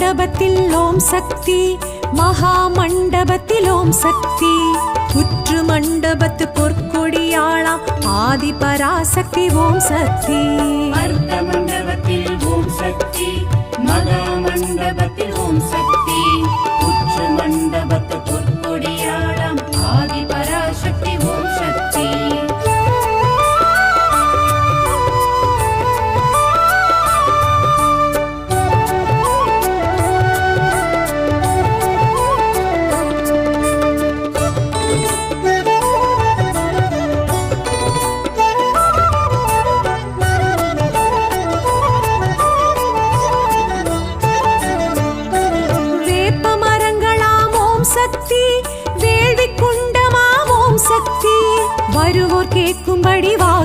மண்டபத்தில் ஓம் சக்தி மகா மண்டபத்தில் ஓம் சக்தி. புற்று மண்டபத்து பொற்கொடியாளாம் ஆதி பராசக்தி ஓம் சக்தி. அர்த்த மண்டபத்தில் ஓம் சக்தி மகா மண்டபத்தில் ஓம் சக்தி. புற்று மண்டபத்து பொற்கொடியாளாம் ஆதி வேள்வி குண்டமாவோம் சக்தி. வருவோர் கேட்கும்படி வா